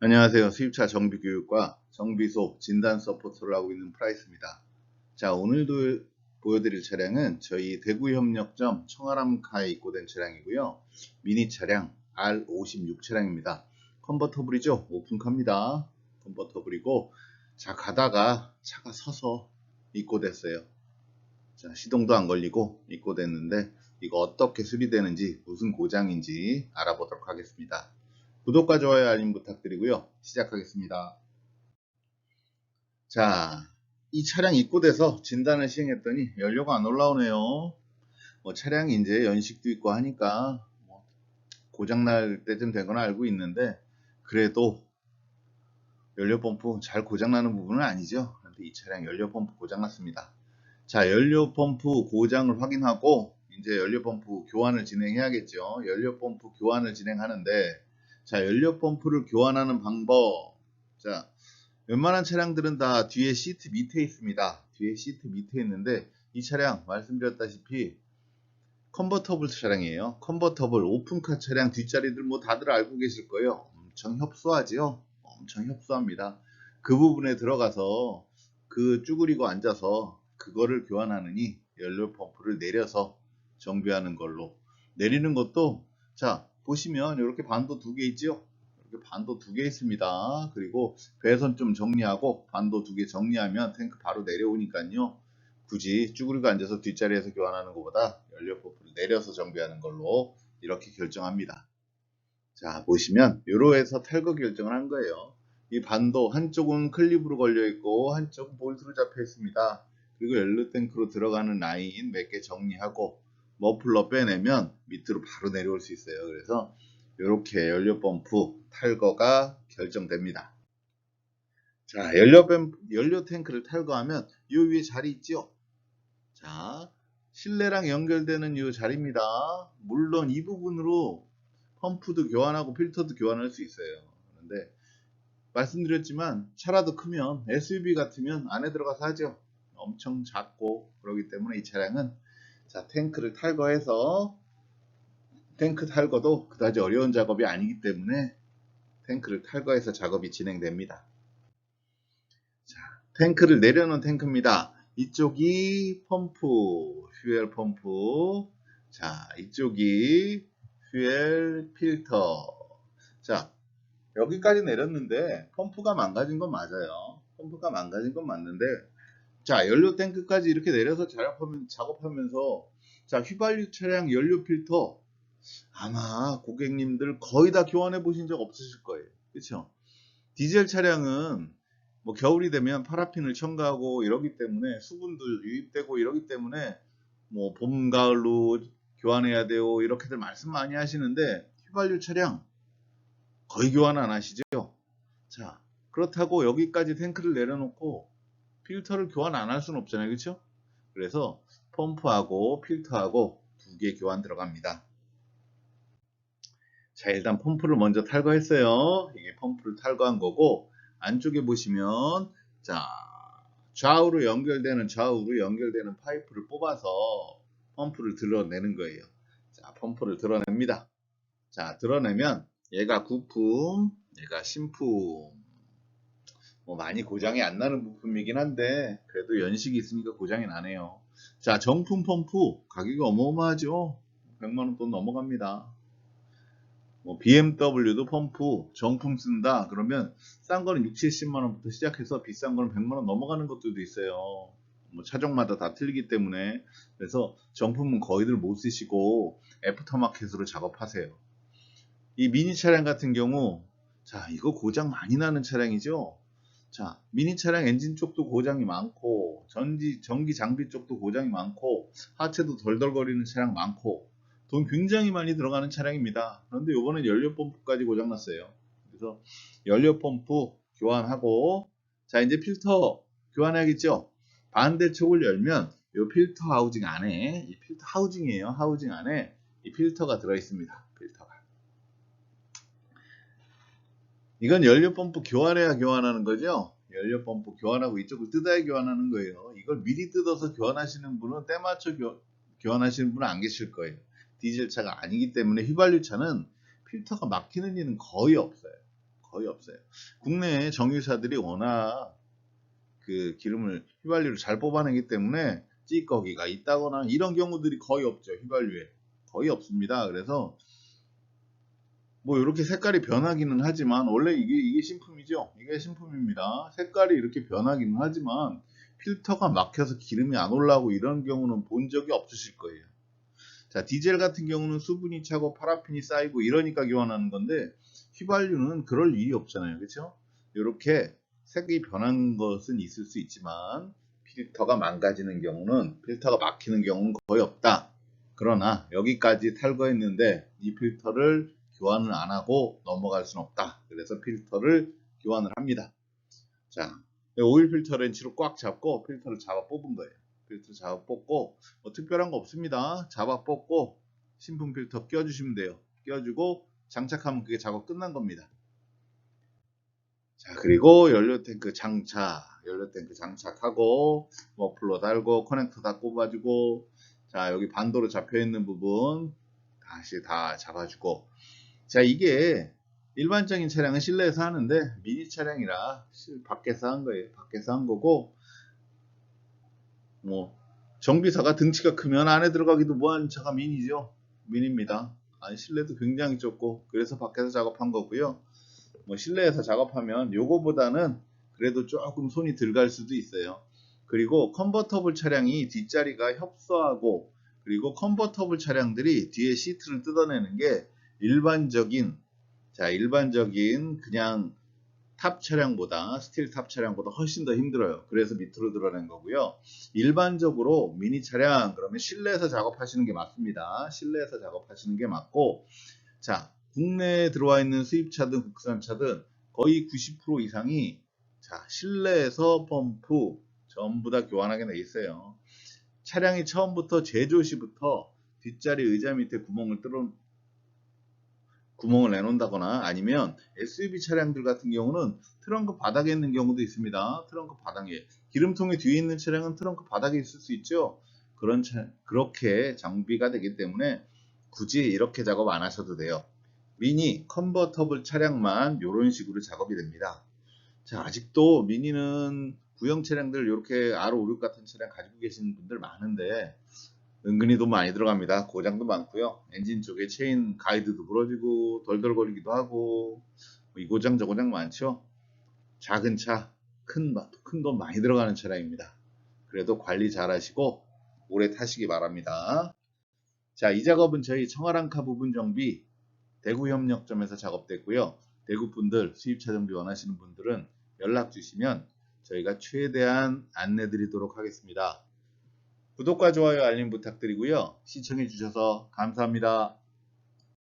안녕하세요. 수입차 정비교육과 정비소 진단 서포트를 하고 있는 프라이스입니다. 자, 오늘도 보여드릴 차량은 저희 대구협력점 청아람카에 입고된 차량이고요. 미니 차량 R56 차량입니다. 컨버터블이죠. 오픈카입니다. 컨버터블이고 자 가다가 차가 서서 입고됐어요. 자, 시동도 안 걸리고 입고됐는데 이거 어떻게 수리되는지 무슨 고장인지 알아보도록 하겠습니다. 구독과 좋아요 알림 부탁드리고요. 시작하겠습니다. 자, 이 차량 입고돼서 진단을 시행했더니 연료가 안 올라오네요. 뭐 차량이 이제 연식도 있고 하니까 뭐 고장날 때쯤 되거나 알고 있는데 그래도 연료 펌프 잘 고장나는 부분은 아니죠. 그런데 이 차량 연료 펌프 고장났습니다. 자, 연료 펌프 고장을 확인하고 이제 연료 펌프 교환을 진행해야겠죠. 연료 펌프 교환을 진행하는데 자, 연료 펌프를 교환하는 방법. 자, 웬만한 차량들은 다 뒤에 시트 밑에 있습니다. 뒤에 시트 밑에 있는데 이 차량 말씀드렸다시피 컨버터블 차량이에요. 컨버터블 오픈카 차량 뒷자리들 뭐 다들 알고 계실 거예요. 엄청 협소하지요. 엄청 협소합니다. 그 부분에 들어가서 그 쭈그리고 앉아서 그거를 교환하느니 연료 펌프를 내려서 정비하는 걸로 내리는 것도 자 보시면 이렇게 반도 두 개 있죠? 이렇게 반도 두 개 있습니다. 그리고 배선 좀 정리하고 반도 두 개 정리하면 탱크 바로 내려오니까요. 굳이 쭈그리고 앉아서 뒷자리에서 교환하는 것보다 연료 펌프를 내려서 정비하는 걸로 이렇게 결정합니다. 자 보시면 요로에서 탈거 결정을 한 거예요. 이 반도 한쪽은 클립으로 걸려 있고 한쪽은 볼트로 잡혀 있습니다. 그리고 연료 탱크로 들어가는 라인 몇 개 정리하고 머플러 빼내면 밑으로 바로 내려올 수 있어요. 그래서 이렇게 연료 펌프 탈거가 결정됩니다. 자, 연료, 뱀, 연료 탱크를 탈거하면 이 위에 자리 있죠? 자, 실내랑 연결되는 이 자리입니다. 물론 이 부분으로 펌프도 교환하고 필터도 교환할 수 있어요. 그런데 말씀드렸지만 차라도 크면 SUV 같으면 안에 들어가서 하죠. 엄청 작고 그러기 때문에 이 차량은 자, 탱크를 탈거해서 탱크 탈거도 그다지 어려운 작업이 아니기 때문에 탱크를 탈거해서 작업이 진행됩니다. 자, 탱크를 내려놓은 탱크입니다. 이쪽이 펌프, 퓨엘 펌프. 자, 이쪽이 퓨엘 필터. 자, 여기까지 내렸는데 펌프가 망가진 건 맞아요. 펌프가 망가진 건 맞는데 자, 연료 탱크까지 이렇게 내려서 작업하면, 작업하면서, 자, 휘발유 차량 연료 필터, 아마 고객님들 거의 다 교환해 보신 적 없으실 거예요. 그쵸? 디젤 차량은 뭐 겨울이 되면 파라핀을 첨가하고 이러기 때문에 수분도 유입되고 이러기 때문에 뭐 봄, 가을로 교환해야 돼요. 이렇게들 말씀 많이 하시는데 휘발유 차량 거의 교환 안 하시죠? 자, 그렇다고 여기까지 탱크를 내려놓고 필터를 교환 안 할 수는 없잖아요. 그렇죠? 그래서 펌프하고 필터하고 두 개 교환 들어갑니다. 자, 일단 펌프를 먼저 탈거했어요. 이게 펌프를 탈거한 거고 안쪽에 보시면 자, 좌우로 연결되는 좌우로 연결되는 파이프를 뽑아서 펌프를 드러내는 거예요. 자, 펌프를 드러냅니다. 자, 드러내면 얘가 구품, 얘가 신품. 뭐 많이 고장이 안 나는 부품이긴 한데 그래도 연식이 있으니까 고장이 나네요. 자 정품 펌프 가격이 어마어마하죠. 100만원 돈 넘어갑니다. 뭐 BMW도 펌프 정품 쓴다 그러면 싼 거는 6, 70만원부터 시작해서 비싼 거는 100만원 넘어가는 것들도 있어요. 뭐 차종마다 다 틀리기 때문에 그래서 정품은 거의들 못 쓰시고 애프터마켓으로 작업하세요. 이 미니 차량 같은 경우 자 이거 고장 많이 나는 차량이죠. 자, 미니 차량 엔진 쪽도 고장이 많고, 전기, 전기 장비 쪽도 고장이 많고, 하체도 덜덜거리는 차량 많고, 돈 굉장히 많이 들어가는 차량입니다. 그런데 이번엔 연료 펌프까지 고장났어요. 그래서 연료 펌프 교환하고, 자, 이제 필터 교환해야겠죠? 반대쪽을 열면 이 필터 하우징 안에, 이 필터 하우징이에요. 하우징 안에 이 필터가 들어있습니다. 필터가. 이건 연료 펌프 교환해야 교환하는 거죠. 연료 펌프 교환하고 이쪽을 뜯어야 교환하는 거예요. 이걸 미리 뜯어서 교환하시는 분은 때맞춰 교, 교환하시는 분은 안 계실 거예요. 디젤 차가 아니기 때문에 휘발유 차는 필터가 막히는 일은 거의 없어요. 거의 없어요. 국내 정유사들이 워낙 그 기름을 휘발유를 잘 뽑아내기 때문에 찌꺼기가 있다거나 이런 경우들이 거의 없죠. 휘발유에 거의 없습니다. 그래서 뭐 이렇게 색깔이 변하기는 하지만 원래 이게 이게 신품이죠. 이게 신품입니다. 색깔이 이렇게 변하기는 하지만 필터가 막혀서 기름이 안 올라오고 이런 경우는 본 적이 없으실 거예요. 자, 디젤 같은 경우는 수분이 차고 파라핀이 쌓이고 이러니까 교환하는 건데 휘발유는 그럴 일이 없잖아요. 그렇죠? 이렇게 색이 변한 것은 있을 수 있지만 필터가 망가지는 경우는 필터가 막히는 경우는 거의 없다. 그러나 여기까지 탈거했는데 이 필터를 교환을 안 하고 넘어갈 수는 없다. 그래서 필터를 교환을 합니다. 자, 오일 필터 렌치로 꽉 잡고 필터를 잡아 뽑은 거예요. 필터 잡아 뽑고 뭐 특별한 거 없습니다. 잡아 뽑고 신품 필터 껴주시면 돼요. 껴주고 장착하면 그게 작업 끝난 겁니다. 자 그리고 연료 탱크 장착, 연료 탱크 장착하고 머플러 달고 커넥터 다 꼽아주고 자 여기 반도로 잡혀 있는 부분 다시 다 잡아주고 자 이게 일반적인 차량은 실내에서 하는데 미니 차량이라 실- 밖에서 한 거예요. 밖에서 한 거고 뭐 정비사가 등치가 크면 안에 들어가기도 뭐한 차가 미니죠. 미니입니다. 아니 실내도 굉장히 좁고 그래서 밖에서 작업한 거고요. 뭐 실내에서 작업하면 요거보다는 그래도 조금 손이 덜갈 수도 있어요. 그리고 컨버터블 차량이 뒷자리가 협소하고 그리고 컨버터블 차량들이 뒤에 시트를 뜯어내는 게 일반적인 자 일반적인 그냥 탑 차량보다 스틸 탑 차량보다 훨씬 더 힘들어요. 그래서 밑으로 드러낸 거고요. 일반적으로 미니 차량 그러면 실내에서 작업하시는 게 맞습니다. 실내에서 작업하시는 게 맞고 자 국내에 들어와 있는 수입차든 국산차든 거의 90% 이상이 자 실내에서 펌프 전부 다 교환하게 돼 있어요. 차량이 처음부터 제조 시부터 뒷자리 의자 밑에 구멍을 뚫어 구멍을 내놓는다거나 아니면 SUV 차량들 같은 경우는 트렁크 바닥에 있는 경우도 있습니다. 트렁크 바닥에 기름통이 뒤에 있는 차량은 트렁크 바닥에 있을 수 있죠. 그런 차, 그렇게 장비가 되기 때문에 굳이 이렇게 작업 안 하셔도 돼요. 미니 컨버터블 차량만 이런 식으로 작업이 됩니다. 자, 아직도 미니는 구형 차량들 이렇게 R56 같은 차량 가지고 계시는 분들 많은데 은근히 돈 많이 들어갑니다. 고장도 많고요. 엔진 쪽에 체인 가이드도 부러지고 덜덜거리기도 하고 뭐이 고장 저 고장 많죠. 작은 차, 큰돈 많이 들어가는 차량입니다. 그래도 관리 잘 하시고 오래 타시기 바랍니다. 자, 이 작업은 저희 청아랑카 부분 정비 대구 협력점에서 작업됐고요. 대구 분들 수입차 정비 원하시는 분들은 연락 주시면 저희가 최대한 안내 드리도록 하겠습니다. 구독과 좋아요 알림 부탁드리고요. 시청해 주셔서 감사합니다.